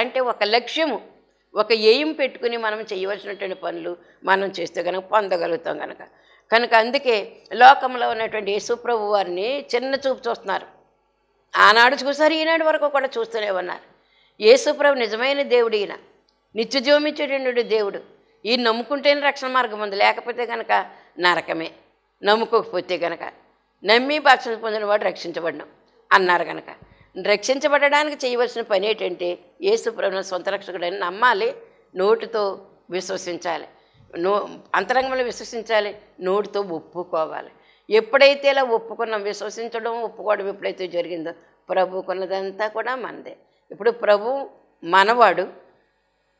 అంటే ఒక లక్ష్యము ఒక ఏయిం పెట్టుకుని మనం చేయవలసినటువంటి పనులు మనం చేస్తే కనుక పొందగలుగుతాం కనుక కనుక అందుకే లోకంలో ఉన్నటువంటి యేసుప్రభు వారిని చిన్న చూపు చూస్తున్నారు. ఆనాడు చూసారు ఈనాడు వరకు కూడా చూస్తూనే ఉన్నారు. యేసుప్రభు నిజమైన దేవుడు ఈయన. నిత్యజీవమిచ్చేటటువంటి దేవుడు. ఈయన నమ్ముకుంటేనే రక్షణ మార్గం ఉంది. లేకపోతే కనుక నరకమే. నమ్ముకోకపోతే కనుక నమ్మి భక్షణ పొందిన వాడు రక్షించబడినాం అన్నారు కనుక రక్షించబడడానికి చేయవలసిన పని ఏంటంటే యేసుప్రభుని సొంత రక్షకుడని నమ్మాలి నోటితో విశ్వసించాలి. నో అంతరంగంలో విశ్వసించాలి నోటితో ఒప్పుకోవాలి. ఎప్పుడైతే ఇలా ఒప్పుకున్నాం విశ్వసించడం ఒప్పుకోవడం ఎప్పుడైతే జరిగిందో ప్రభుకున్నదంతా కూడా మనదే. ఇప్పుడు ప్రభు మనవాడు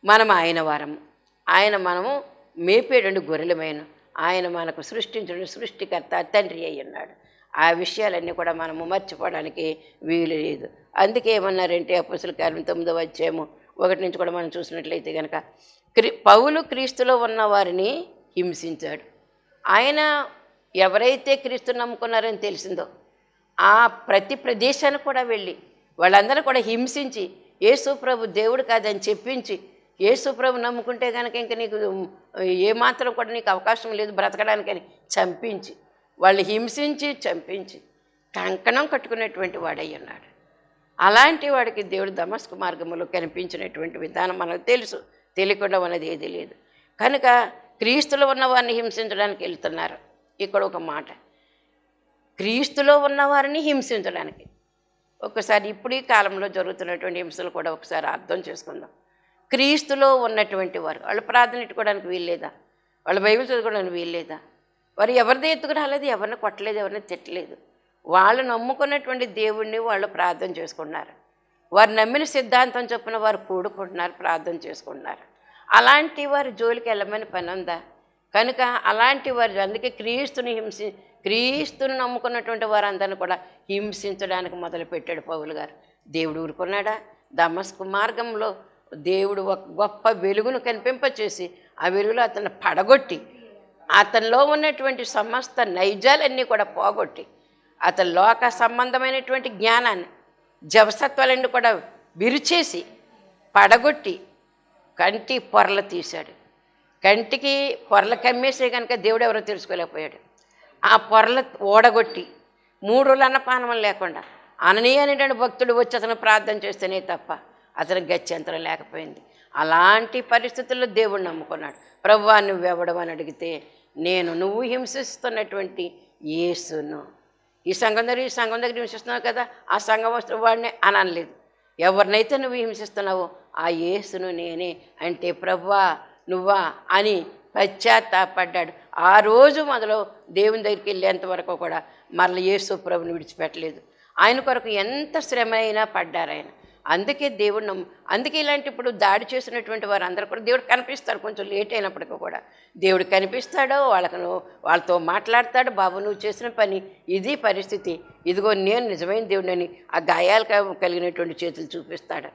మనం ఆయన వారము. ఆయన మనము మేపేటువంటి గొర్రెలమైన ఆయన మనకు సృష్టించడం సృష్టికర్త తండ్రి అయి ఉన్నాడు. ఆ విషయాలన్నీ కూడా మనము మర్చిపోవడానికి వీలు లేదు. అందుకే ఏమన్నారంటే అప్పుసుల కార్యం తొమ్మిదో వచ్చేమో ఒకటి నుంచి కూడా మనం చూసినట్లయితే కనుక క్రీ పౌలు క్రీస్తులో ఉన్న వారిని హింసించాడు. ఆయన ఎవరైతే క్రీస్తు నమ్ముకున్నారని తెలిసిందో ఆ ప్రతి ప్రదేశానికి కూడా వెళ్ళి వాళ్ళందరూ కూడా హింసించి యేసుప్రభు దేవుడు కాదని చెప్పించి యేసుప్రభు నమ్ముకుంటే కనుక ఇంక నీకు ఏమాత్రం కూడా నీకు అవకాశం లేదు బ్రతకడానికని చంపించి వాళ్ళు హింసించి చంపించి కంకణం కట్టుకునేటువంటి వాడై ఉన్నాడు. అలాంటి వాడికి దేవుడు దమస్కు మార్గంలో కనిపించినటువంటి విధానం మనకు తెలుసు. తెలియకుండా ఉన్నది ఏది లేదు. కనుక క్రీస్తులో ఉన్న వారిని హింసించడానికి వెళ్తున్నారు. ఇక్కడ ఒక మాట. క్రీస్తులో ఉన్నవారిని హింసించడానికి. ఒకసారి ఇప్పుడు ఈ కాలంలో జరుగుతున్నటువంటి హింసలు కూడా ఒకసారి అర్థం చేసుకుందాం. క్రీస్తులో ఉన్నటువంటి వారు వాళ్ళు ప్రార్థన ఇట్టుకోవడానికి వీల్లేదా? వాళ్ళు బైబిల్ చదువుకోవడానికి వీల్లేదా? వారు ఎవరిది ఎత్తుకు రాలేదు ఎవరిని కొట్టలేదు ఎవరిని తిట్టలేదు. వాళ్ళు నమ్ముకున్నటువంటి దేవుణ్ణి వాళ్ళు ప్రార్థన చేసుకున్నారు వారు నమ్మిన సిద్ధాంతం చొప్పున వారు కూడుకుంటున్నారు ప్రార్థన చేసుకుంటున్నారు. అలాంటి వారి జోలికి వెళ్ళమని పని ఉందా? కనుక అలాంటి వారు అందుకే క్రీస్తుని హింసి క్రీస్తుని నమ్ముకున్నటువంటి వారందరిని కూడా హింసించడానికి మొదలుపెట్టాడు పౌలు గారు. దేవుడు ఊరుకున్నాడా? దమస్కు మార్గంలో దేవుడు ఒక గొప్ప వెలుగును కనిపింపచేసి ఆ వెలుగులో అతను పడగొట్టి అతనిలో ఉన్నటువంటి సమస్త నైజాలన్నీ కూడా పోగొట్టి అతని లోక సంబంధమైనటువంటి జ్ఞానాన్ని జవసత్వాలన్నీ కూడా విరిచేసి పడగొట్టి కంటి పొరలు తీశాడు. కంటికి పొరలు కమ్మేసే కనుక దేవుడు ఎవరో తెలుసుకోలేకపోయాడు. ఆ పొరలు ఓడగొట్టి మూడు అన్నపానం లేకుండా అననీయ అనేటువంటి భక్తుడు వచ్చి అతను ప్రార్థన చేస్తేనే తప్ప అతనికి గత్యంతరం లేకపోయింది. అలాంటి పరిస్థితుల్లో దేవుడు నమ్ముకున్నాడు. ప్రభువాన్ని నువ్వెవడం అని అడిగితే నేను నువ్వు హింసిస్తున్నటువంటి యేసును. ఈ సంఘం దగ్గర ఈ సంఘం దగ్గర హింసిస్తున్నావు కదా ఆ సంఘం వాడిని అనలేదు ఎవరినైతే నువ్వు హింసిస్తున్నావో ఆ యేసును నేనే అంటే ప్రవ్వా నువ్వా అని పశ్చాత్తాపడ్డాడు. ఆ రోజు మొదలు దేవుని దగ్గరికి వెళ్ళేంత వరకు కూడా మరల యేసు ప్రభుని విడిచిపెట్టలేదు. ఆయన కొరకు ఎంత శ్రమ అయినా పడ్డారు ఆయన. అందుకే దేవుడు అందుకే ఇలాంటి ఇప్పుడు దాడి చేసినటువంటి వారు అందరూ కూడా దేవుడు కనిపిస్తారు. కొంచెం లేట్ అయినప్పటికీ కూడా. దేవుడు కనిపిస్తాడో వాళ్ళకు వాళ్ళతో మాట్లాడతాడు బాబు నువ్వు చేసిన పని ఇది పరిస్థితి. ఇదిగో నేను నిజమైన దేవుడిని ఆ గాయాలు కలిగినటువంటి చేతులు చూపిస్తాడు.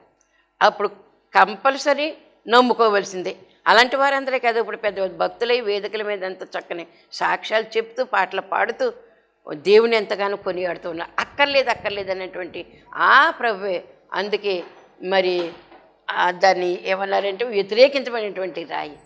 అప్పుడు కంపల్సరీ నమ్ముకోవలసిందే. అలాంటి వారందరే కదా ఇప్పుడు పెద్ద భక్తులై వేదికల మీద అంత చక్కని సాక్ష్యాలు చెప్తూ పాటలు పాడుతూ దేవుని ఎంతగానో కొనియాడుతూ ఉన్నారు అక్కర్లేదు అక్కర్లేదు అనేటువంటి ఆ ప్రభువే అందుకే మరి దాన్ని ఏమన్నారంటే వ్యతిరేకించబడినటువంటి రాయి.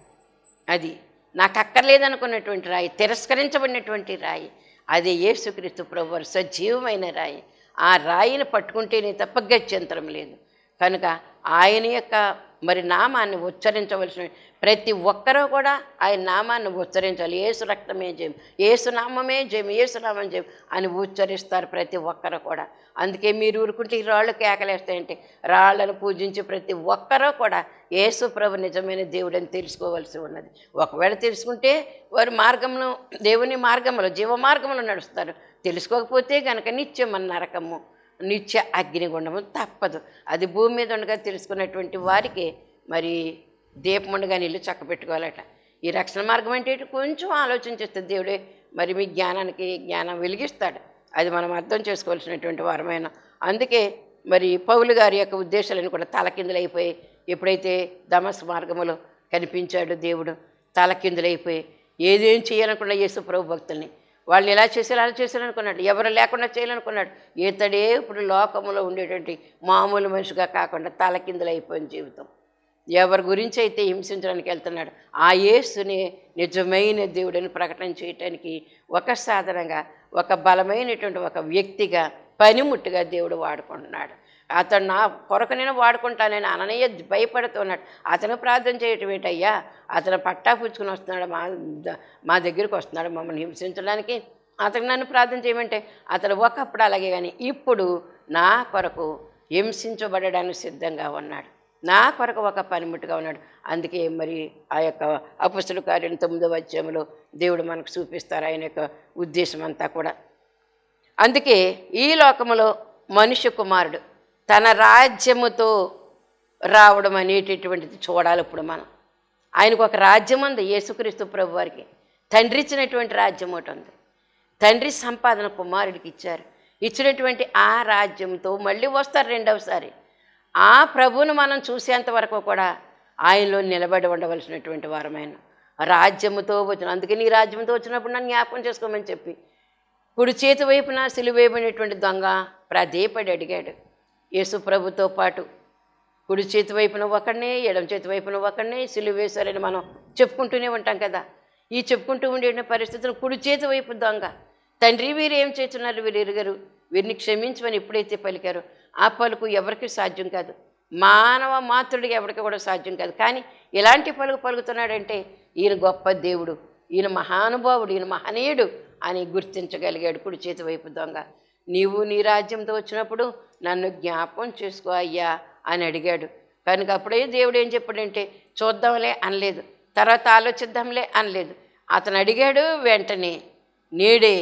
అది నాకు అక్కర్లేదనుకున్నటువంటి రాయి తిరస్కరించబడినటువంటి రాయి. అదే యేసుక్రీస్తు ప్రభువారు సజీవమైన రాయి. ఆ రాయిని పట్టుకుంటేనే తప్ప గత్యంతరం లేదు. కనుక ఆయన యొక్క మరి నామాన్ని ఉచ్చరించవలసిన ప్రతి ఒక్కరూ కూడా ఆయన నామాన్ని ఉచ్చరించాలి. ఏసు రక్తమే జయం ఏసు నామమే జయం ఏసునామం జయం అని ఉచ్చరిస్తారు ప్రతి ఒక్కరు కూడా. అందుకే మీరు ఊరుకుంటే ఈ రాళ్ళు కేకలేస్తాయంటే రాళ్ళను పూజించి ప్రతి ఒక్కరూ కూడా యేసు ప్రభు నిజమైన దేవుడని తెలుసుకోవాల్సి ఉన్నది. ఒకవేళ తెలుసుకుంటే వారు మార్గంలో దేవుని మార్గంలో జీవ మార్గంలో నడుస్తారు. తెలుసుకోకపోతే కనుక నిత్యం మన నరకము. నిత్య అగ్నిగుండము తప్పదు. అది భూమి మీద ఉండగా తెలుసుకున్నటువంటి వారికి మరి దీపం ఉండగా నీళ్ళు చక్కబెట్టుకోవాలట ఈ రక్షణ మార్గం అంటే కొంచెం ఆలోచన చేస్తే దేవుడే మరి మీ జ్ఞానానికి జ్ఞానం వెలిగిస్తాడు. అది మనం అర్థం చేసుకోవాల్సినటువంటి వారమైన. అందుకే మరి పౌలు గారి యొక్క ఉద్దేశాలను కూడా తలకిందులైపోయి ఎప్పుడైతే దమస్ మార్గములో కనిపించాడు దేవుడు తలకిందులైపోయి ఏదేం చేయాలనుకున్న యేసు ప్రభు భక్తుల్ని వాళ్ళు ఇలా చేసేలా అలా చేశారు అనుకున్నాడు. ఎవరు లేకుండా చేయాలనుకున్నాడు. ఇతడే ఇప్పుడు లోకంలో ఉండేటువంటి మామూలు మనిషిగా కాకుండా తలకిందులైపోయిన జీవితం. ఎవరి గురించి అయితే హింసించడానికి వెళ్తున్నాడు ఆ యేసుని నిజమైన దేవుడిని ప్రకటన చేయటానికి ఒక సాధనంగా ఒక బలమైనటువంటి ఒక వ్యక్తిగా పనిముట్టుగా దేవుడు వాడుకుంటున్నాడు. అతను నా కొరకు నేను వాడుకుంటానని అననయ్య భయపడుతున్నాడు. అతను ప్రార్థన చేయటం ఏంటయ్యా? అతను పట్టా పుచ్చుకుని వస్తున్నాడు మా మా దగ్గరికి వస్తున్నాడు మమ్మల్ని హింసించడానికి. అతను నన్ను ప్రార్థన చేయమంటే అతను ఒకప్పుడు అలాగే కానీ ఇప్పుడు నా కొరకు హింసించబడడానికి సిద్ధంగా ఉన్నాడు. నా కొరకు ఒక పనిముట్టుగా ఉన్నాడు. అందుకే మరి ఆ యొక్క అపుస్తుల కార్యం తొమ్మిదవ అధ్యాయంలో దేవుడు మనకు చూపిస్తారు ఆయన యొక్క ఉద్దేశం అంతా కూడా. అందుకే ఈ లోకములో మనుష్య కుమారుడు తన రాజ్యముతో రావడం అనేటటువంటిది చూడాలి ఇప్పుడు మనం. ఆయనకు ఒక రాజ్యం ఉంది యేసుక్రీస్తు ప్రభు వారికి. తండ్రి ఇచ్చినటువంటి రాజ్యం ఒకటి ఉంది. తండ్రి సంపాదన కుమారుడికి ఇచ్చారు. ఇచ్చినటువంటి ఆ రాజ్యంతో మళ్ళీ వస్తారు రెండవసారి. ఆ ప్రభువును మనం చూసేంత వరకు కూడా ఆయనలో నిలబడి ఉండవలసినటువంటి వారమైన రాజ్యముతో వచ్చిన అందుకే నీ రాజ్యంతో వచ్చినప్పుడు నన్ను జ్ఞాపకం చేసుకోమని చెప్పి. కుడి చేతి వైపున సిలువేయబడినటువంటి దొంగ ప్రాధేయపడి అడిగాడు. యేసుప్రభుతో పాటు కుడి చేతి వైపున ఒకడినే ఎడమ చేతి వైపున ఒకడినే సిలువ వేశారని మనం చెప్పుకుంటూనే ఉంటాం కదా. ఈ చెప్పుకుంటూ ఉండే పరిస్థితులు కుడి చేతి వైపు దొంగ. తండ్రి వీరు ఏం చేస్తున్నారు? వీరు ఎరుగరు. వీరిని క్షమించమని ఎప్పుడైతే పలికారో ఆ పలుకు ఎవరికి సాధ్యం కాదు. మానవ మాతృడికి ఎవరికి కూడా సాధ్యం కాదు. కానీ ఎలాంటి పలుకు పలుకుతున్నాడంటే ఈయన గొప్ప దేవుడు ఈయన మహానుభావుడు ఈయన మహనీయుడు అని గుర్తించగలిగాడు కుడి చేతి వైపు దొంగ. నీవు నీ రాజ్యంతో వచ్చినప్పుడు నన్ను జ్ఞాపకం చేసుకో అయ్యా అని అడిగాడు. కనుక అప్పుడే దేవుడు ఏం చెప్పాడంటే చూద్దాంలే అనలేదు. తర్వాత ఆలోచిద్దాంలే అనలేదు. అతను అడిగాడు వెంటనే నేడే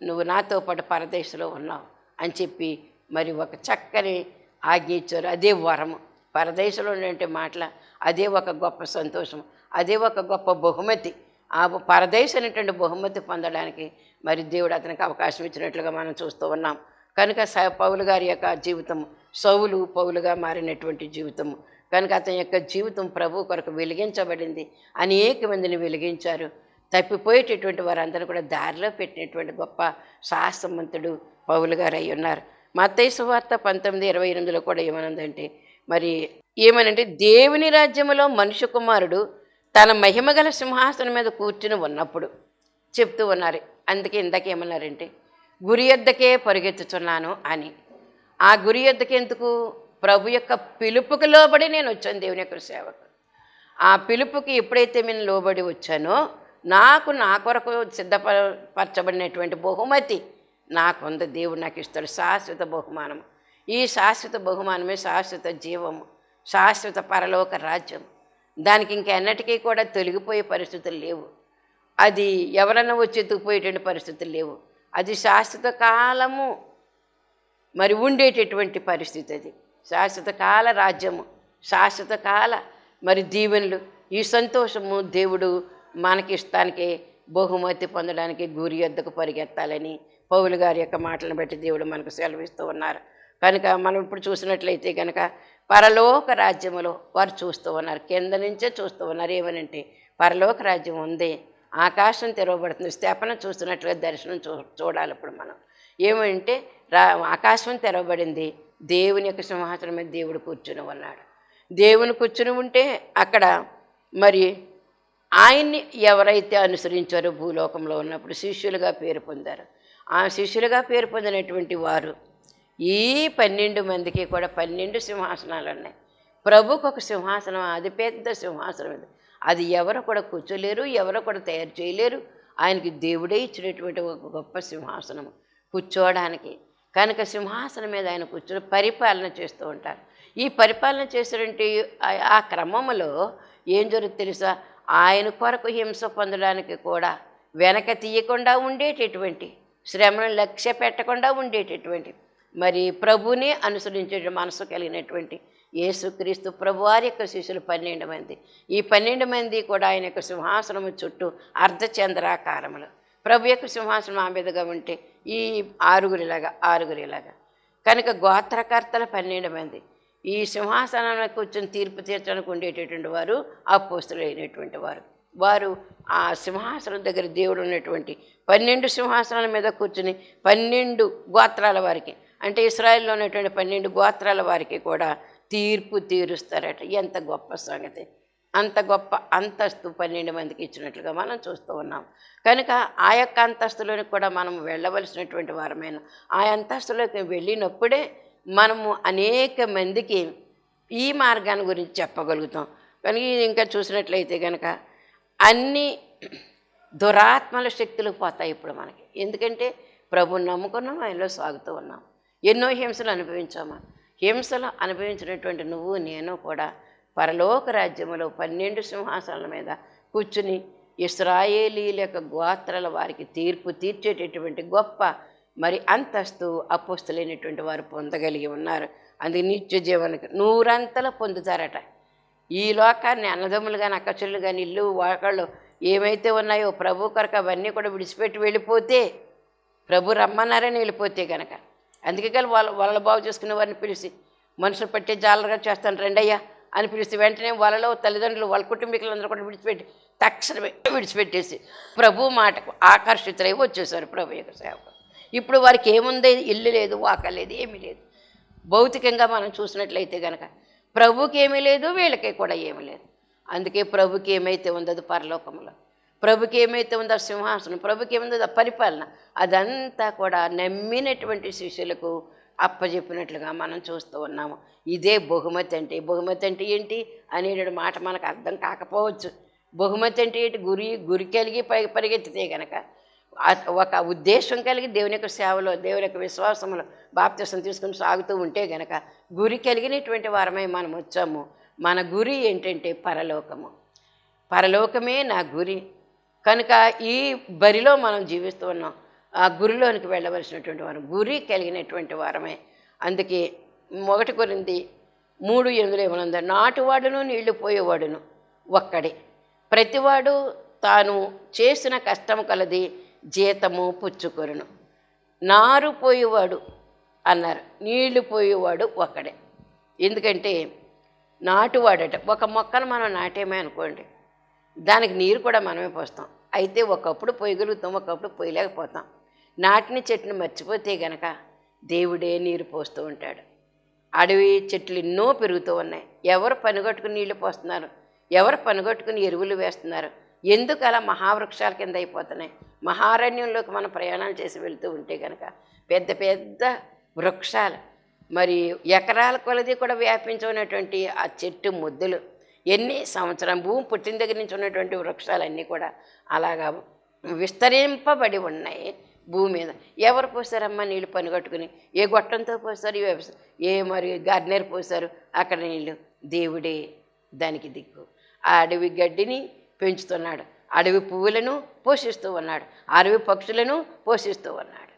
నువ్వు నాతో పాటు పరదేశంలో ఉన్నావు అని చెప్పి మరి ఒక చక్కని ఆజ్ఞ ఇచ్చారు. అదే వరము. పరదేశంలో ఉండే మాటల అదే ఒక గొప్ప సంతోషం అదే ఒక గొప్ప బహుమతి. ఆ పరదేశం అనేటువంటి బహుమతి పొందడానికి మరి దేవుడు అతనికి అవకాశం ఇచ్చినట్లుగా మనం చూస్తూ ఉన్నాం. కనుక స పౌలు గారి యొక్క జీవితం సౌలు పౌలుగా మారినటువంటి జీవితము. కనుక అతని యొక్క జీవితం ప్రభు కొరకు వెలిగించబడింది. అనేక మందిని వెలిగించారు. తప్పిపోయేటటువంటి వారందరూ కూడా దారిలో పెట్టినటువంటి గొప్ప శాస్త్రమంతుడు పౌలు గారు అయి ఉన్నారు. మత్తయి వార్త పంతొమ్మిది ఇరవై ఎనిమిదిలో కూడా ఏమనుందంటే మరి ఏమనంటే దేవుని రాజ్యములో మనుష్య కుమారుడు తన మహిమగల సింహాసనం మీద కూర్చుని ఉన్నప్పుడు చెప్తూ ఉన్నారు. అందుకే ఇందాక ఏమన్నారంటే గురి యొద్దకే పరిగెత్తుతున్నాను అని. ఆ గురి యొద్దకి ఎందుకు? ప్రభు యొక్క పిలుపుకు లోబడి నేను వచ్చాను దేవుని యొక్క సేవకు. ఆ పిలుపుకి ఎప్పుడైతే నేను లోబడి వచ్చానో నాకు నా కొరకు సిద్ధపరచబడినటువంటి బహుమతి నాకుంది దేవుడు నాకు ఇస్తాడు శాశ్వత బహుమానం. ఈ శాశ్వత బహుమానమే శాశ్వత జీవము శాశ్వత పరలోక రాజ్యం. దానికి ఇంకెన్నటికీ కూడా తొలగిపోయే పరిస్థితులు లేవు. అది ఎవరన్నా వచ్చి ఎత్తుకుపోయేటువంటి పరిస్థితులు లేవు. అది శాశ్వత కాలము మరి ఉండేటటువంటి పరిస్థితి అది. శాశ్వత కాల రాజ్యము శాశ్వత కాల మరి దీవెనలు. ఈ సంతోషము దేవుడు మనకి ఇష్టానికి బహుమతి పొందడానికి గురి ఎద్దకు పరిగెత్తాలని పౌలు గారి యొక్క మాటలను బట్టి దేవుడు మనకు సెలవిస్తూ ఉన్నారు. కనుక మనం ఇప్పుడు చూసినట్లయితే కనుక పరలోక రాజ్యములో వారు చూస్తూ ఉన్నారు. కింద నుంచే చూస్తూ ఉన్నారు. ఏమనంటే పరలోక రాజ్యం ఉంది. ఆకాశం తెరవబడుతుంది. స్థాపన చూస్తున్నట్లుగా దర్శనం చూ చూడాలి ఇప్పుడు మనం. ఏమంటే రా ఆకాశం తెరవబడింది. దేవుని యొక్క సింహాసనం మీద దేవుడు కూర్చుని ఉన్నాడు. దేవుని కూర్చుని ఉంటే అక్కడ మరి ఆయన్ని ఎవరైతే అనుసరించారో భూలోకంలో ఉన్నప్పుడు శిష్యులుగా పేరు పొందారు. ఆ శిష్యులుగా పేరు పొందినటువంటి వారు ఈ పన్నెండు మందికి కూడా పన్నెండు సింహాసనాలు ఉన్నాయి. ప్రభుకు ఒక సింహాసనం అది పెద్ద సింహాసనం ఇది. అది ఎవరు కూడా కూర్చోలేరు ఎవరు కూడా తయారు చేయలేరు. ఆయనకి దేవుడే ఇచ్చినటువంటి ఒక గొప్ప సింహాసనం కూర్చోవడానికి. కనుక సింహాసనం మీద ఆయన కూర్చొని పరిపాలన చేస్తూ ఉంటారు. ఈ పరిపాలన చేసినటువంటి ఆ- ఆ క్రమంలో ఏం జరుగుతుంది తెలుసా? ఆయన కొరకు హింస పొందడానికి కూడా వెనక తీయకుండా ఉండేటటువంటి శ్రమను లక్ష్య పెట్టకుండా ఉండేటటువంటి మరి ప్రభుని అనుసరించే మనసు కలిగినటువంటి యేసుక్రీస్తు ప్రభు వారి యొక్క శిష్యులు పన్నెండు మంది. ఈ పన్నెండు మంది కూడా ఆయన యొక్క సింహాసనము చుట్టూ అర్ధచంద్రాకారములు. ప్రభు యొక్క సింహాసనం ఆ మీదుగా ఉంటే ఈ ఆరుగురిలాగా ఆరుగురిలాగా. కనుక గోత్రకర్తల పన్నెండు మంది. ఈ సింహాసనాన్ని కూర్చొని తీర్పు తీర్చడానికి ఉండేటటువంటి వారు అపోస్తులు వారు. వారు ఆ సింహాసనం దగ్గర దేవుడు ఉన్నటువంటి పన్నెండు సింహాసనాల మీద కూర్చుని పన్నెండు గోత్రాల వారికి అంటే ఇస్రాయిల్లో ఉన్నటువంటి పన్నెండు గోత్రాల వారికి కూడా తీర్పు తీరుస్తారట. ఎంత గొప్ప సంగతి. అంత గొప్ప అంతస్తు పన్నెండు మందికి ఇచ్చినట్లుగా మనం చూస్తూ ఉన్నాం. కనుక ఆ యొక్క అంతస్తులోకి కూడా మనం వెళ్ళవలసినటువంటి వారమైన ఆ అంతస్తులోకి వెళ్ళినప్పుడే మనము అనేక మందికి ఈ మార్గాన్ని గురించి చెప్పగలుగుతాం. కనుక ఇంకా చూసినట్లయితే కనుక అన్ని దురాత్మల శక్తులు పోతాయి ఇప్పుడు మనకి. ఎందుకంటే ప్రభుని నమ్ముకున్నాం ఆయనలో సాగుతూ ఉన్నాం. ఎన్నో హింసలు అనుభవించాము? హింసలు అనుభవించినటువంటి నువ్వు నేను కూడా పరలోక రాజ్యములో పన్నెండు సింహాసనాల మీద కూర్చుని ఇస్రాయేలీల యొక్క గోత్రాల వారికి తీర్పు తీర్చేటటువంటి గొప్ప మరి అంతస్తు అపోస్తులైనటువంటి వారు పొందగలిగి ఉన్నారు. అందుకే నిత్య జీవనకు నూరంతలు పొందుతారట. ఈ లోకాన్ని అన్నదమ్ములు కానీ అక్కచెల్లు కానీ ఇల్లు వాకళ్ళు ఏమైతే ఉన్నాయో ప్రభు కొరకు అవన్నీ కూడా విడిచిపెట్టి వెళ్ళిపోతే ప్రభు రమ్మన్నారని వెళ్ళిపోతే కనుక అందుకే కానీ వాళ్ళ వాళ్ళ బాగు చేసుకునే వారిని పిలిచి మనుషులు పట్టే జాలరుగా చేస్తాను రెండయ్యా అని పిలిచి వెంటనే వాళ్ళలో తల్లిదండ్రులు వాళ్ళ కుటుంబీకులందరూ కూడా విడిచిపెట్టి తక్షణమే విడిచిపెట్టేసి ప్రభు మాటకు ఆకర్షితులై వచ్చేసారు ప్రభు యొక్క సేవకు ఇప్పుడు వారికి ఏముంది? ఇల్లు లేదు వాక లేదు ఏమీ లేదు. భౌతికంగా మనం చూసినట్లయితే కనుక ప్రభుకి ఏమీ లేదు వీళ్ళకి కూడా ఏమీ లేదు. అందుకే ప్రభుకి ఏమైతే ఉందో పరలోకంలో. ప్రభుకి ఏమైతే ఉందో సింహాసనం ప్రభుకి ఏముందో పరిపాలన అదంతా కూడా నమ్మినటువంటి శిష్యులకు అప్పజెప్పినట్లుగా మనం చూస్తూ ఉన్నాము. ఇదే బహుమతి అంటే బహుమతి అంటే ఏంటి అనేటువంటి మాట మనకు అర్థం కాకపోవచ్చు. బహుమతి అంటే ఏంటి? గురి గురి కలిగి పై పరిగెత్తితే కనుక ఒక ఉద్దేశం కలిగి దేవుని యొక్క సేవలో దేవుని యొక్క విశ్వాసంలో బాప్తిసం తీసుకుని సాగుతూ ఉంటే గనక గురి కలిగినటువంటి వారమై మనం వచ్చాము. మన గురి ఏంటంటే పరలోకము. పరలోకమే నా గురి. కనుక ఈ బరిలో మనం జీవిస్తూ ఉన్నాం. ఆ గురిలోనికి వెళ్ళవలసినటువంటి వారం గురి కలిగినటువంటి వారమే. అందుకే మొదటి కొరింది మూడు ఎనిమిదిలో ఏమనుందో నాటువాడును నీళ్ళు పోయేవాడును ఒక్కడే. ప్రతివాడు తాను చేసిన కష్టం కలది జీతము పుచ్చుకొరును. నారు పోయేవాడు అన్నారు. నీళ్ళు పోయేవాడు ఒక్కడే. ఎందుకంటే నాటువాడట. ఒక మొక్కను మనం నాటేమే అనుకోండి. దానికి నీరు కూడా మనమే పోస్తాం. అయితే ఒకప్పుడు పోయగలుగుతాం ఒకప్పుడు పోయలేకపోతాం. నాటిన చెట్టును మర్చిపోతే గనక దేవుడే నీరు పోస్తూ ఉంటాడు. అడవి చెట్లు ఎన్నో పెరుగుతూ ఉన్నాయి. ఎవరు పనిగట్టుకుని నీళ్ళు పోస్తున్నారు? ఎవరు పనిగట్టుకుని ఎరువులు వేస్తున్నారు? ఎందుకు అలా మహావృక్షాల కింద అయిపోతున్నాయి? మహారణ్యంలోకి మనం ప్రయాణాలు చేసి వెళ్తూ ఉంటే కనుక పెద్ద పెద్ద వృక్షాలు మరి ఎకరాల కొలది కూడా వ్యాపించున్నటువంటి ఆ చెట్టు ముద్దులు. ఎన్ని సంవత్సరం భూమి పుట్టిన దగ్గర నుంచి ఉన్నటువంటి వృక్షాలన్నీ కూడా అలాగా విస్తరింపబడి ఉన్నాయి భూమి మీద. ఎవరు పోసారమ్మా నీళ్ళు పనిగట్టుకుని ఏ గొట్టంతో పోస్తారు ఏ మరి గార్డెనర్ పోసారు? అక్కడ నీళ్ళు దేవుడే దానికి దిక్కు. ఆ అడవి గడ్డిని పెంచుతున్నాడు. అడవి పువ్వులను పోషిస్తూ ఉన్నాడు. అడవి పక్షులను పోషిస్తూ ఉన్నాడు.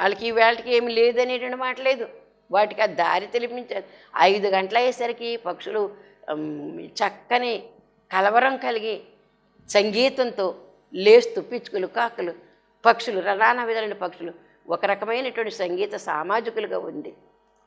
వాళ్ళకి వేళకి ఏమి లేదనేటువంటి మాట లేదు. వాటికి ఆ దారి తెలిపించారు. ఐదు గంటల అయ్యేసరికి పక్షులు చక్కని కలవరం కలిగి సంగీతంతో లేస్తూ పిచ్చుకలు కాకులు పక్షులు రవాణా విధాలైన పక్షులు ఒక రకమైనటువంటి సంగీత సామాజికులుగా ఉంది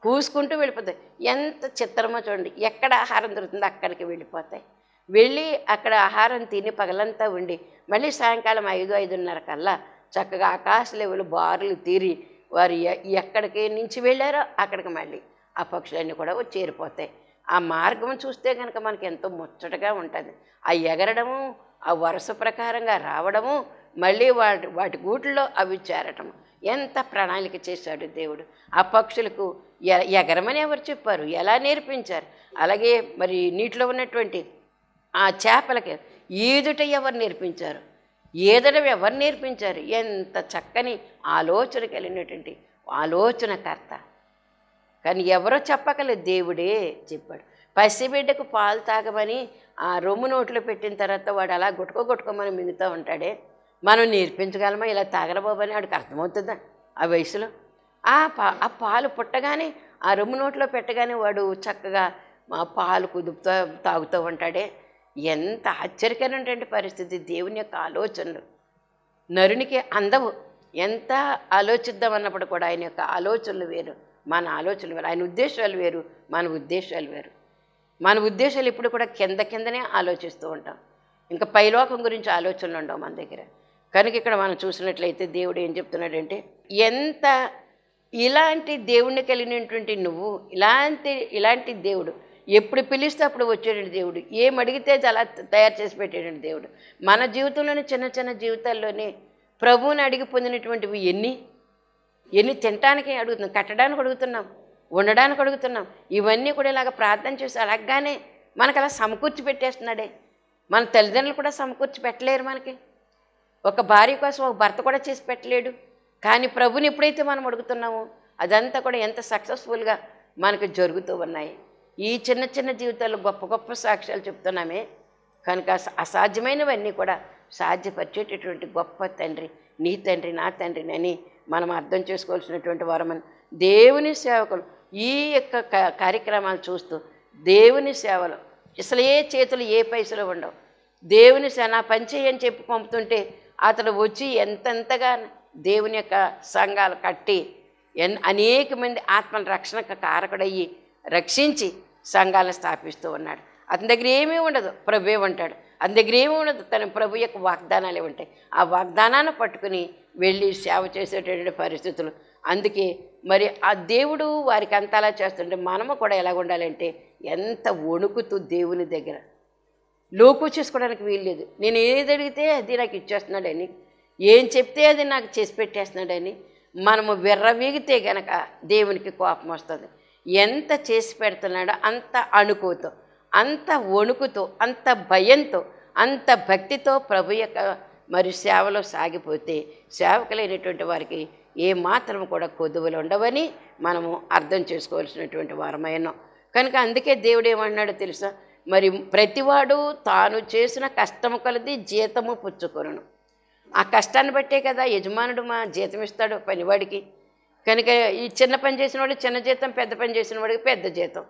కూసుకుంటూ వెళ్ళిపోతాయి. ఎంత చిత్రమో చూడండి. ఎక్కడ ఆహారం దొరుకుతుందో అక్కడికి వెళ్ళిపోతాయి. వెళ్ళి అక్కడ ఆహారం తిని పగలంతా ఉండి మళ్ళీ సాయంకాలం ఐదు ఐదున్నర కల్లా చక్కగా ఆకాశ లెవెలు బారులు తీరి వారు ఎక్కడికి నుంచి వెళ్ళారో అక్కడికి మళ్ళీ ఆ పక్షులన్నీ కూడా చేరిపోతాయి. ఆ మార్గం చూస్తే కనుక మనకి ఎంతో ముచ్చటగా ఉంటుంది. ఆ ఎగరడము ఆ వరుస ప్రకారంగా రావడము మళ్ళీ వాటి వాటి గూట్లో అవి చేరటము. ఎంత ప్రణాళిక చేశాడు దేవుడు. ఆ పక్షులకు ఎ- ఎగరమని ఎవరు చెప్పారు? ఎలా నేర్పించారు? అలాగే మరి నీటిలో ఉన్నటువంటి ఆ చేపలకి ఈదుట ఎవరు నేర్పించారు? ఈదడం ఎవరు నేర్పించారు? ఎంత చక్కని ఆలోచన కలిగినటువంటి ఆలోచనకర్త. కానీ ఎవరో చెప్పకలేదు దేవుడే చెప్పాడు. పసిబిడ్డకు పాలు తాగమని ఆ రొమ్ము నోట్లో పెట్టిన తర్వాత వాడు అలా గుట్టుకో గుట్టుకోమని మిగుతూ ఉంటాడే. మనం నేర్పించగలమా ఇలా తాగరబోబని వాడికి అర్థమవుతుందా ఆ వయసులో? ఆ పా ఆ పాలు పుట్టగానే ఆ రొమ్ము నోట్లో పెట్టగానే వాడు చక్కగా మా పాలు కుదుపుతూ తాగుతూ ఉంటాడే. ఎంత ఆశ్చర్యకరమైనటువంటి పరిస్థితి దేవుని యొక్క ఆలోచనలు. నరునికి అందవు. ఎంత ఆలోచిద్దాం అన్నప్పుడు కూడా ఆయన యొక్క ఆలోచనలు వేరు. మన ఆలోచనలు వేరు. ఆయన ఉద్దేశాలు వేరు మన ఉద్దేశాలు వేరు. మన ఉద్దేశాలు ఇప్పుడు కూడా కింద కిందనే ఆలోచిస్తూ ఉంటాం. ఇంకా పైలోకం గురించి ఆలోచనలు ఉండవు మన దగ్గర. కనుక ఇక్కడ మనం చూసినట్లయితే దేవుడు ఏం చెప్తున్నాడంటే ఎంత ఇలాంటి దేవుణ్ణి కలిగినటువంటి నువ్వు ఇలాంటి ఇలాంటి దేవుడు ఎప్పుడు పిలిస్తే అప్పుడు వచ్చేటువంటి దేవుడు ఏం అడిగితే అలా తయారు చేసి పెట్టేటువంటి దేవుడు. మన జీవితంలోని చిన్న చిన్న జీవితాల్లోనే ప్రభువుని అడిగి పొందినటువంటివి ఎన్ని? ఎన్ని తినటానికి అడుగుతున్నాం కట్టడానికి అడుగుతున్నాం ఉండడానికి అడుగుతున్నాం. ఇవన్నీ కూడా ఇలాగ ప్రార్థన చేసి అడగగానే మనకు అలా సమకూర్చి పెట్టేస్తున్నాడే. మన తల్లిదండ్రులు కూడా సమకూర్చి పెట్టలేరు మనకి. ఒక భార్య కోసం ఒక భర్త కూడా చేసి పెట్టలేడు. కానీ ప్రభుని ఎప్పుడైతే మనం అడుగుతున్నామో అదంతా కూడా ఎంత సక్సెస్ఫుల్గా మనకు జరుగుతూ ఉన్నాయి. ఈ చిన్న చిన్న జీవితాల్లో గొప్ప గొప్ప సాక్ష్యాలు చెప్తున్నామే. కనుక అసాధ్యమైనవన్నీ కూడా సాధ్యపరిచేటటువంటి గొప్ప తండ్రి నీ తండ్రి నా తండ్రిని అని మనం అర్థం చేసుకోవాల్సినటువంటి వారమని దేవుని సేవకులు ఈ యొక్క కార్యక్రమాలు చూస్తూ దేవుని సేవలు అసలు ఏ చేతులు ఏ పైసలు ఉండవు. దేవుని సేవ నా పని చెప్పి పంపుతుంటే అతడు వచ్చి ఎంతెంతగా దేవుని యొక్క సంఘాలు కట్టి ఎన్ అనేక మంది ఆత్మల రక్షణకు కారకుడయ్యి రక్షించి సంఘాలను స్థాపిస్తూ ఉన్నాడు. అతని దగ్గర ఏమీ ఉండదు. ప్రభు ఉంటాడు అతని దగ్గర ఏమీ ఉండదు. తన ప్రభు యొక్క వాగ్దానాలే ఉంటాయి ఆ వాగ్దానాన్ని పట్టుకుని వెళ్ళి సేవ చేసేటటువంటి పరిస్థితులు. అందుకే మరి ఆ దేవుడు వారికి అంతలా చేస్తుంటే మనము కూడా ఎలా ఉండాలంటే ఎంత వణుకుతూ దేవుని దగ్గర. లోకు చేసుకోవడానికి వీల్లేదు. నేను ఏది అడిగితే అది నాకు ఇచ్చేస్తున్నాడని ఏం చెప్తే అది నాకు చేసి పెట్టేస్తున్నాడని మనము విర్రవీగితే గనక దేవునికి కోపం వస్తుంది. ఎంత చేసి పెడుతున్నాడో అంత అణుకుతో అంత వణుకుతో అంత భయంతో అంత భక్తితో ప్రభు యొక్క మరి సేవలో సాగిపోతే సేవకులైనటువంటి వారికి ఏ మాత్రం కూడా కొద్దువులు ఉండవని మనము అర్థం చేసుకోవాల్సినటువంటి వారమైనా కనుక అందుకే దేవుడు ఏమన్నాడో తెలుసా? మరి ప్రతివాడు తాను చేసిన కష్టము కొలది జీతము పుచ్చుకొను ఆ కష్టాన్ని బట్టే కదా యజమానుడు మా జీతం ఇస్తాడు పనివాడికి. కనుక ఈ చిన్న పని చేసిన వాడు చిన్న జీతం పెద్ద పని చేసిన వాడికి పెద్ద జీతం.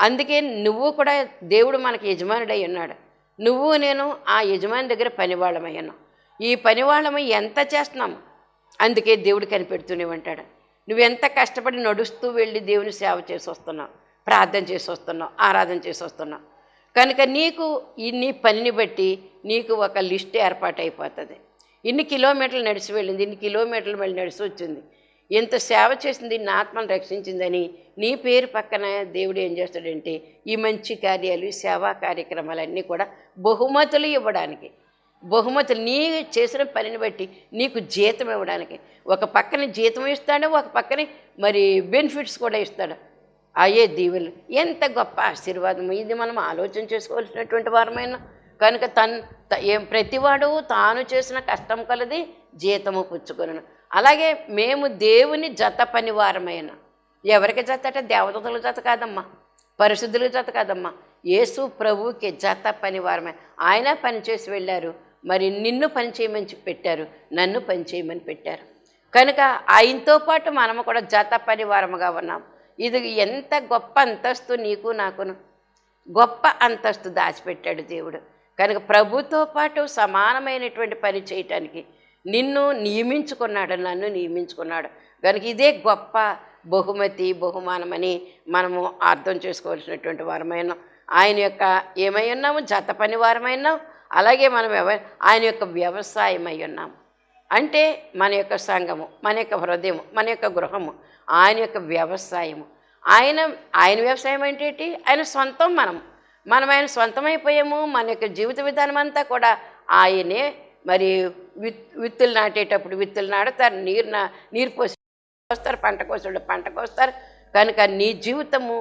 అందుకే నువ్వు కూడా దేవుడు మనకి యజమానుడై ఉన్నాడు. నువ్వు నేను ఆ యజమాని దగ్గర పనివాళ్ళమై ఉన్నాం ఈ పనివాళ్ళమై ఎంత చేస్తున్నాము అందుకే దేవుడు కనిపెడుతూనే ఉంటాడు. నువ్వు ఎంత కష్టపడి నడుస్తూ వెళ్ళి దేవుని సేవ చేసి వస్తున్నావు? ప్రార్థన చేసి వస్తున్నావు? ఆరాధన చేసి వస్తున్నావు? కనుక నీకు ఈ నీ పనిని బట్టి నీకు ఒక లిస్ట్ ఏర్పాటు అయిపోతుంది ఇన్ని కిలోమీటర్లు నడిచి వెళ్ళింది ఇన్ని కిలోమీటర్లు మళ్ళీ నడిచి వచ్చింది ఇంత సేవ చేసింది నా ఆత్మను రక్షించిందని నీ పేరు పక్కన దేవుడు ఏం చేస్తాడంటే ఈ మంచి కార్యాలు సేవా కార్యక్రమాలన్నీ కూడా బహుమతులు ఇవ్వడానికి. బహుమతులు నీ చేసిన పనిని బట్టి నీకు జీతం ఇవ్వడానికి. ఒక పక్కన జీతం ఇస్తాడు ఒక పక్కన మరి బెనిఫిట్స్ కూడా ఇస్తాడు. అయ్యే దీవులు ఎంత గొప్ప ఆశీర్వాదం. ఇది మనం ఆలోచన చేసుకోవాల్సినటువంటి వారమైన కనుక తన్ ఏం ప్రతివాడు తాను చేసిన కష్టం కలది జీతము పుచ్చుకొను అలాగే మేము దేవుని జత పనివారమైన. ఎవరికి జత అంటే దేవతల జత కాదమ్మా పరిశుద్ధుల జత కాదమ్మా. యేసు ప్రభువుకి జత పనివారమే. ఆయన పనిచేసి వెళ్ళారు మరి నిన్ను పని చేయమని పెట్టారు నన్ను పని చేయమని పెట్టారు. కనుక ఆయనతో పాటు మనము కూడా జత పనివారముగా ఉన్నాం. ఇది ఎంత గొప్ప అంతస్తు నీకు నాకును. గొప్ప అంతస్తు దాచిపెట్టాడు దేవుడు. కనుక ప్రభుతో పాటు సమానమైనటువంటి పని చేయటానికి నిన్ను నియమించుకున్నాడు నన్ను నియమించుకున్నాడు. కనుక ఇదే గొప్ప బహుమతి బహుమానమని మనము అర్థం చేసుకోవాల్సినటువంటి వారమైన. ఆయన యొక్క ఏమై ఉన్నాము? జత పని వారమైనాం అలాగే మనం ఎవ ఆయన యొక్క వ్యవసాయం అయి ఉన్నాము. అంటే మన యొక్క సంఘము మన యొక్క హృదయము మన యొక్క గృహము ఆయన యొక్క వ్యవసాయము. ఆయన ఆయన వ్యవసాయం ఏంటి? ఆయన సొంతం మనం మనం ఆయన సొంతమైపోయాము. మన యొక్క జీవిత విధానం అంతా కూడా ఆయనే మరి విత్ విత్తులు నాటేటప్పుడు విత్తులు నాటుతారు నీరు నా నీరు పోసి కోస్తారు పంట కోసాడు పంట కోస్తారు. కనుక నీ జీవితము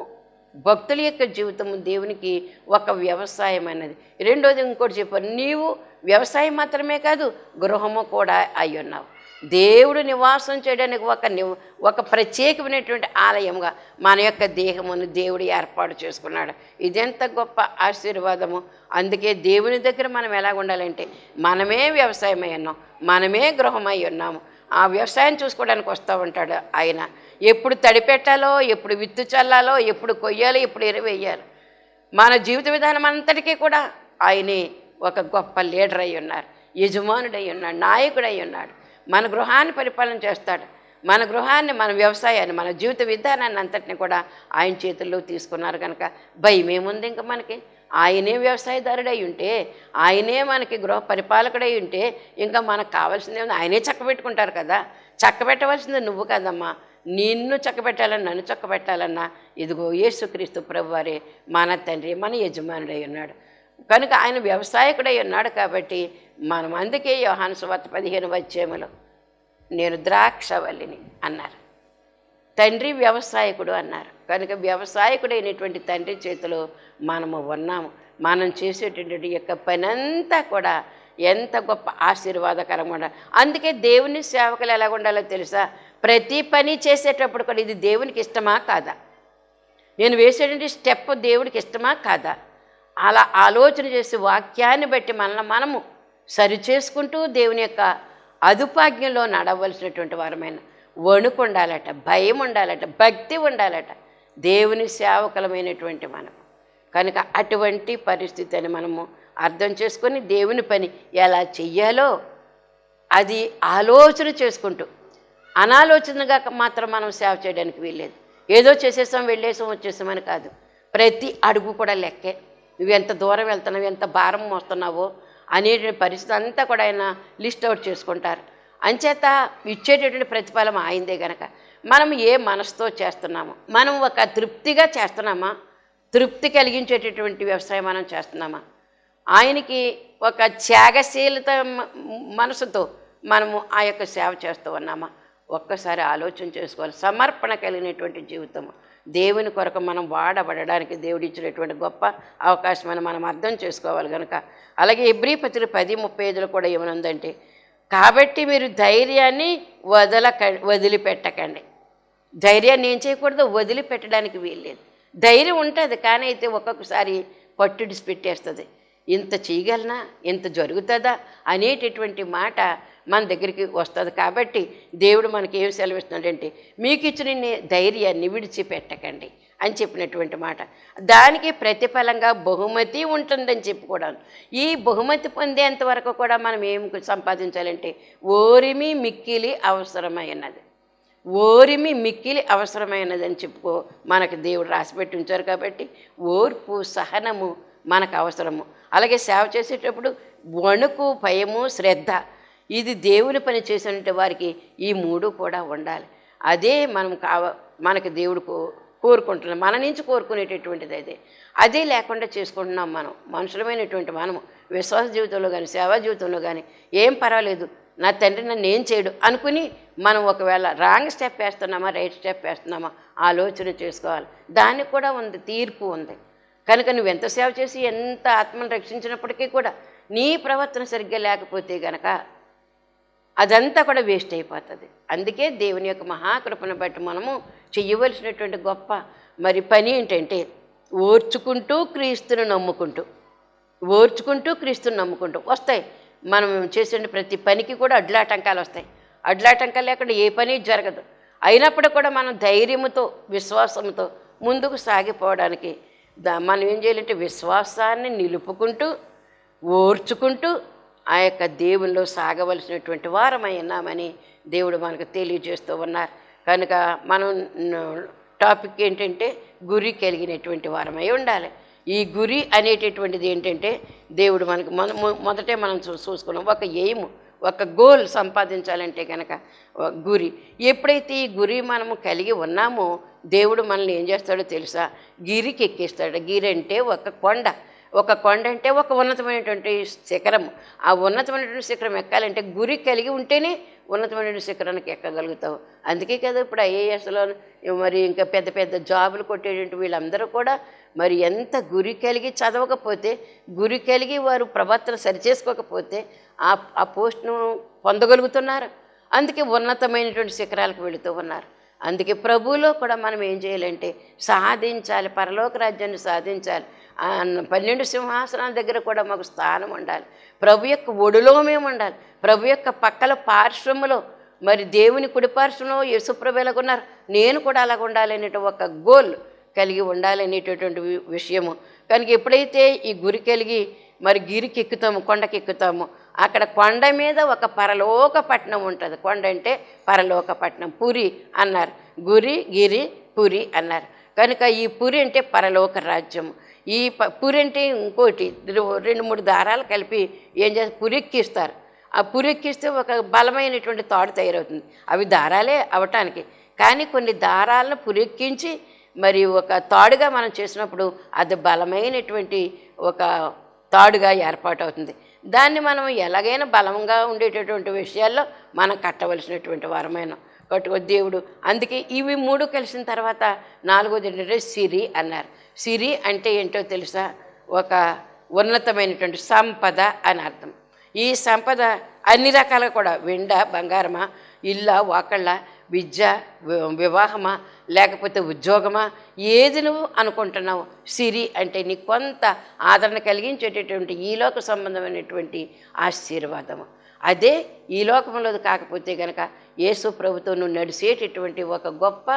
భక్తుల యొక్క జీవితము దేవునికి ఒక వ్యవసాయం అన్నది. రెండోది ఇంకోటి చెప్పారు నీవు వ్యవసాయం మాత్రమే కాదు గృహము కూడా అయి ఉన్నావు దేవుడు నివాసం చేయడానికి ఒక నివ ఒక ప్రత్యేకమైనటువంటి ఆలయంగా మన యొక్క దేహమును దేవుడు ఏర్పాటు చేసుకున్నాడు. ఇదెంత గొప్ప ఆశీర్వాదము. అందుకే దేవుని దగ్గర మనం ఎలా ఉండాలంటే మనమే వ్యవసాయమై ఉన్నాం మనమే గృహమై ఉన్నాము. ఆ వ్యవసాయం చూసుకోవడానికి వస్తూ ఉంటాడు ఆయన. ఎప్పుడు తడిపెట్టాలో ఎప్పుడు విత్తు చల్లాలో ఎప్పుడు కొయ్యాలో ఎప్పుడు ఎరవేయాలి. మన జీవిత విధానం అంతటికీ కూడా ఆయనే ఒక గొప్ప లీడర్ అయి ఉన్నారు యజమానుడై ఉన్నాడు నాయకుడై ఉన్నాడు. మన గృహాన్ని పరిపాలన చేస్తాడు. మన గృహాన్ని మన వ్యవసాయాన్ని మన జీవిత విధానాన్ని అంతటిని కూడా ఆయన చేతుల్లో తీసుకున్నారు కనుక భయం ఏముంది ఇంకా మనకి. ఆయనే వ్యవసాయదారుడై ఉంటే ఆయనే మనకి గృహ పరిపాలకుడై ఉంటే ఇంకా మనకు కావాల్సింది ఏముంది? ఆయనే చక్కబెట్టుకుంటారు కదా. చక్కబెట్టవలసింది నువ్వు కదమ్మా. నిన్ను చక్కబెట్టాలన్నా నన్ను చక్కబెట్టాలన్నా ఇదిగో యేసుక్రీస్తు ప్రభువారే మన తండ్రి మన యజమానుడై ఉన్నాడు. కనుక ఆయన వ్యవసాయకుడై ఉన్నాడు కాబట్టి మనం అందుకే యోహాను సువార్త పదిహేను వచ్చేములు నేను ద్రాక్షవల్లిని అన్నారు. తండ్రి వ్యవసాయకుడు అన్నారు. కనుక వ్యవసాయకుడైనటువంటి తండ్రి చేతిలో మనము ఉన్నాము. మనం చేసేటటువంటి యొక్క పనంతా కూడా ఎంత గొప్ప ఆశీర్వాదకరంగా ఉండాలి. అందుకే దేవుని సేవకులు ఎలా ఉండాలో తెలుసా? ప్రతి పని చేసేటప్పుడు కూడా ఇది దేవునికి ఇష్టమా కాదా? నేను వేసేటువంటి స్టెప్ దేవుడికి ఇష్టమా కాదా? అలా ఆలోచన చేసి వాక్యాన్ని బట్టి మనల్ని మనము సరి చేసుకుంటూ దేవుని యొక్క అదుపాజ్ఞలో నడవలసినటువంటి వారమైన వణుకు ఉండాలట భయం ఉండాలట భక్తి ఉండాలట దేవుని సేవకులమైనటువంటి మనం. కనుక అటువంటి పరిస్థితిని మనము అర్థం చేసుకొని దేవుని పని ఎలా చెయ్యాలో అది ఆలోచన చేసుకుంటూ అనాలోచనగా మాత్రం మనం సేవ చేయడానికి వీల్లేదు. ఏదో చేసేసాం వెళ్ళేసాం వచ్చేసామని కాదు. ప్రతి అడుగు కూడా లెక్కే. నువ్వు ఎంత దూరం వెళ్తున్నావు ఎంత భారం మోస్తున్నావో అనే పరిస్థితి అంతా కూడా ఆయన లిస్ట్ అవుట్ చేసుకుంటారు. అంచేత ఇచ్చేటటువంటి ప్రతిఫలం ఆయిందే గనక. మనం ఏ మనసుతో చేస్తున్నామో మనం ఒక తృప్తిగా చేస్తున్నామా? తృప్తి కలిగించేటటువంటి వ్యవసాయం మనం చేస్తున్నామా? ఆయనకి ఒక త్యాగశీలత మనసుతో మనము ఆ యొక్క సేవ చేస్తూ ఉన్నామా? ఒక్కసారి ఆలోచన చేసుకోవాలి. సమర్పణ కలిగినటువంటి జీవితము. దేవుని కొరకు మనం వాడబడడానికి దేవుడు ఇచ్చినటువంటి గొప్ప అవకాశం అని మనం అర్థం చేసుకోవాలి కనుక అలాగే ఎబ్రి పత్రిక పది ముప్పై ఐదులో కూడా ఏమనుందంటే కాబట్టి మీరు ధైర్యాన్ని వదలక వదిలిపెట్టకండి. ధైర్యాన్ని ఏం చేయకూడదు? వదిలిపెట్టడానికి వీల్లేదు. ధైర్యం ఉంటుంది కానీ అయితే ఒక్కొక్కసారి పట్టుడిసి పెట్టేస్తుంది. ఇంత చేయగలనా? ఇంత జరుగుతుందా? అనేటటువంటి మాట మన దగ్గరికి వస్తుంది కాబట్టి దేవుడు మనకి ఏం సెలవిస్తున్నాడంటే మీకు ఇచ్చిన ధైర్యాన్ని విడిచిపెట్టకండి అని చెప్పినటువంటి మాట. దానికి ప్రతిఫలంగా బహుమతి ఉంటుందని చెప్పుకోవడం ఈ బహుమతి పొందేంత వరకు కూడా మనం ఏం సంపాదించాలంటే ఓరిమి మిక్కిలి అవసరమైనది. ఓరిమి మిక్కిలి అవసరమైనదని చెప్పుకో మనకు దేవుడు రాసిపెట్టి ఉంచారు కాబట్టి ఓర్పు సహనము మనకు అవసరము. అలాగే సేవ చేసేటప్పుడు వణుకు భయము శ్రద్ధ ఇది దేవుని పని చేసినటువంటి వారికి ఈ మూడు కూడా ఉండాలి. అదే మనం కావ మనకు దేవుడు కో కోరుకుంటున్నాం మన నుంచి కోరుకునేటటువంటిది అదే. అదే లేకుండా చేసుకుంటున్నాం మనం. మనుషులమైనటువంటి మనము. విశ్వాస జీవితంలో కానీ సేవా జీవితంలో కానీ ఏం పర్వాలేదు. నా తండ్రి నన్ను ఏం చేయడు అనుకుని మనం ఒకవేళ రాంగ్ స్టెప్ వేస్తున్నామా రైట్ స్టెప్ వేస్తున్నామా ఆలోచన చేసుకోవాలి. దానికి కూడా ఉంది తీర్పు ఉంది. కనుక నువ్వు ఎంత సేవ చేసి ఎంత ఆత్మను రక్షించినప్పటికీ కూడా నీ ప్రవర్తన సరిగ్గా లేకపోతే గనక అదంతా కూడా వేస్ట్ అయిపోతుంది. అందుకే దేవుని యొక్క మహాకృపను బట్టి మనము చెయ్యవలసినటువంటి గొప్ప మరి పని ఏంటంటే ఓర్చుకుంటూ క్రీస్తును నమ్ముకుంటూ ఓర్చుకుంటూ క్రీస్తుని నమ్ముకుంటూ వస్తాయి. మనం చేసిన ప్రతి పనికి కూడా అడ్లాటంకాలు వస్తాయి. అడ్లాటంకాలు లేకుండా ఏ పని జరగదు. అయినప్పుడు కూడా మనం ధైర్యముతో విశ్వాసంతో ముందుకు సాగిపోవడానికి మనం ఏం చేయాలంటే విశ్వాసాన్ని నిలుపుకుంటూ ఓర్చుకుంటూ ఆ యొక్క దేవుల్లో సాగవలసినటువంటి వారమై ఉన్నామని దేవుడు మనకు తెలియజేస్తూ ఉన్నారు. కనుక మనం టాపిక్ ఏంటంటే గురి కలిగినటువంటి వారమై ఉండాలి. ఈ గురి అనేటటువంటిది ఏంటంటే దేవుడు మనకు మన మొ- మొదటే మనం చూ చూసుకున్నాం ఒక ఎయిమ్ ఒక గోల్ సంపాదించాలంటే కనుక గురి. ఎప్పుడైతే ఈ గురి మనము కలిగి ఉన్నామో దేవుడు మనల్ని ఏం చేస్తాడో తెలుసా? గిరికి ఎక్కిస్తాడు. గిరి అంటే ఒక కొండ. ఒక కొండ అంటే ఒక ఉన్నతమైనటువంటి శిఖరం. ఆ ఉన్నతమైనటువంటి శిఖరం ఎక్కాలంటే గురి కలిగి ఉంటేనే ఉన్నతమైనటువంటి శిఖరానికి ఎక్కగలుగుతావు. అందుకే కదా ఇప్పుడు ఐఏఎస్లో మరి ఇంకా పెద్ద పెద్ద జాబులు కొట్టేటువంటి వీళ్ళందరూ కూడా మరి ఎంత గురి కలిగి చదవకపోతే గురి కలిగి వారు ప్రవర్తన సరిచేసుకోకపోతే ఆ ఆ పోస్ట్ను పొందగలుగుతున్నారు. అందుకే ఉన్నతమైనటువంటి శిఖరాలకు వెళుతూ ఉన్నారు. అందుకే ప్రభువులో కూడా మనం ఏం చేయాలంటే సాధించాలి పరలోక రాజ్యాన్ని సాధించాలి. పన్నెండు సింహాసనాల దగ్గర కూడా మాకు స్థానం ఉండాలి. ప్రభు యొక్క ఒడిలో మేము ఉండాలి. ప్రభు యొక్క పక్కల పార్శ్వములో మరి దేవుని కుడిపార్శ్వంలో పార్శ్వంలో ఉన్నారు? నేను కూడా అలాగ ఉండాలి ఒక గోల్ కలిగి ఉండాలి అనేటటువంటి విషయము. కనుక ఎప్పుడైతే ఈ గురి కలిగి మరి గిరికి ఎక్కుతాము కొండకి ఎక్కుతాము అక్కడ కొండ మీద ఒక పరలోక పట్టణం ఉంటుంది. కొండ అంటే పరలోక పట్టణం. పురి అన్నారు. గురి గిరి పురి అన్నారు. కనుక ఈ పురి అంటే పరలోక రాజ్యం ఈ ప- అంటే ఇంకోటి రెండు మూడు దారాలు కలిపి ఏం చేస్తారు? పురెక్కిస్తారు. ఆ పురెక్కిస్తే ఒక బలమైనటువంటి తాడు తయారవుతుంది. అవి దారాలే అవటానికి. కానీ కొన్ని దారాలను పురెక్కించి మరి ఒక తాడుగా మనం చేసినప్పుడు అది బలమైనటువంటి ఒక తాడుగా ఏర్పాటు అవుతుంది దాన్ని మనం ఎలాగైనా బలంగా ఉండేటటువంటి విషయాల్లో మనం కట్టవలసినటువంటి వరమైన కట్టుకో దేవుడు. అందుకే ఇవి మూడు కలిసిన తర్వాత నాలుగోది ఏంటంటే సిరి అన్నారు. సిరి అంటే ఏంటో తెలుసా? ఒక ఉన్నతమైనటువంటి సంపద అని అర్థం. ఈ సంపద అన్ని రకాలుగా కూడా వెండ బంగారమా ఇల్లా వాకళ్ళ విద్య వివాహమా లేకపోతే ఉద్యోగమా ఏది నువ్వు అనుకుంటున్నావు సిరి అంటే నీకు కొంత ఆదరణ కలిగించేటటువంటి ఈలోక సంబంధమైనటువంటి ఆశీర్వాదము. అదే ఈ లోకంలో కాకపోతే కనుక యేసు ప్రభుత్వం నడిచేటటువంటి ఒక గొప్ప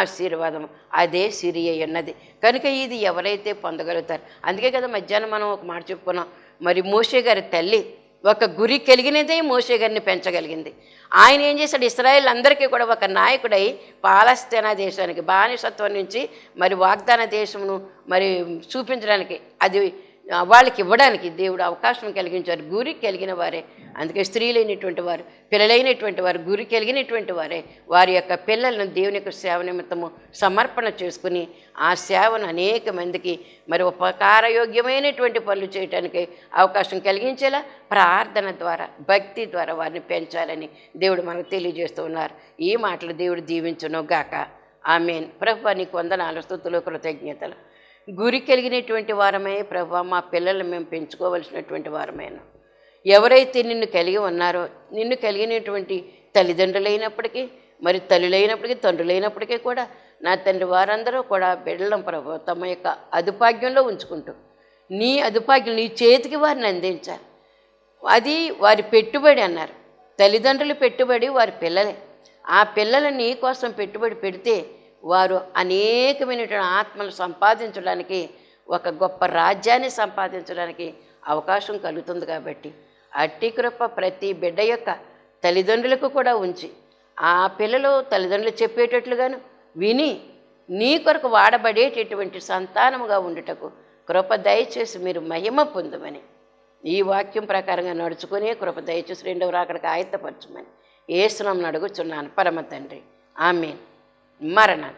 ఆశీర్వాదం అదే సిరియ ఉన్నది కనుక ఇది ఎవరైతే పొందగలుగుతారు? అందుకే కదా మధ్యాహ్నం మనం ఒక మాట చెప్పుకున్నాం. మరి మోషే గారి తల్లి ఒక గురి కలిగినదే మోషే గారిని పెంచగలిగింది. ఆయన ఏం చేశాడు? ఇస్రాయేల్ అందరికీ కూడా ఒక నాయకుడై పాలస్తీనా దేశానికి బానిసత్వం నుంచి మరి వాగ్దాన దేశమును మరి చూపించడానికి అది వాళ్ళకి ఇవ్వడానికి దేవుడు అవకాశం కలిగించారు. గురి కలిగిన వారే. అందుకే స్త్రీలైనటువంటి వారు పిల్లలైనటువంటి వారు గురి కలిగినటువంటి వారే. వారి యొక్క పిల్లలను దేవుని యొక్క సేవ నిమిత్తము సమర్పణ చేసుకుని ఆ సేవను అనేక మందికి మరి ఉపకారయోగ్యమైనటువంటి పనులు చేయడానికి అవకాశం కలిగించేలా ప్రార్థన ద్వారా భక్తి ద్వారా వారిని పెంచాలని దేవుడు మనకు తెలియజేస్తూ ఉన్నారు. ఈ మాటలు దేవుడు దీవించును గాక ఆమెన్. ప్రభు నీకు వందనాలు స్థుతులు కృతజ్ఞతలు. గురి కలిగినటువంటి వారమే ప్రభు మా పిల్లల్ని మేము పెంచుకోవలసినటువంటి వారమైన. ఎవరైతే నిన్ను కలిగి ఉన్నారో నిన్ను కలిగినటువంటి తల్లిదండ్రులైనప్పటికీ మరి తల్లులైనప్పటికీ తండ్రులైనప్పటికీ కూడా నా తండ్రి వారందరూ కూడా బిడ్డలం ప్రభు తమ యొక్క అదుపాగ్యంలో ఉంచుకుంటూ. నీ అదుపాగ్యం నీ చేతికి వారిని అందించాలి. అది వారి పెట్టుబడి అన్నారు. తల్లిదండ్రులు పెట్టుబడి వారి పిల్లలే. ఆ పిల్లలు నీ కోసం పెట్టుబడి పెడితే వారు అనేకమైనటువంటి ఆత్మలు సంపాదించడానికి ఒక గొప్ప రాజ్యాన్ని సంపాదించడానికి అవకాశం కలుగుతుంది కాబట్టి అట్టి కృప ప్రతి బిడ్డ యొక్క తల్లిదండ్రులకు కూడా ఉంచి ఆ పిల్లలు తల్లిదండ్రులు చెప్పేటట్లుగాను విని నీ కొరకు వాడబడేటటువంటి సంతానముగా ఉండుటకు కృప దయచేసి మీరు మహిమ పొందమని ఈ వాక్యం ప్రకారంగా నడుచుకుని కృప దయచేసి రెండవ రాకడికి ఆయత్తపరచమని ఏసునం అడుగుచున్నాను. పరమ తండ్రి. ఆమెను. मरणा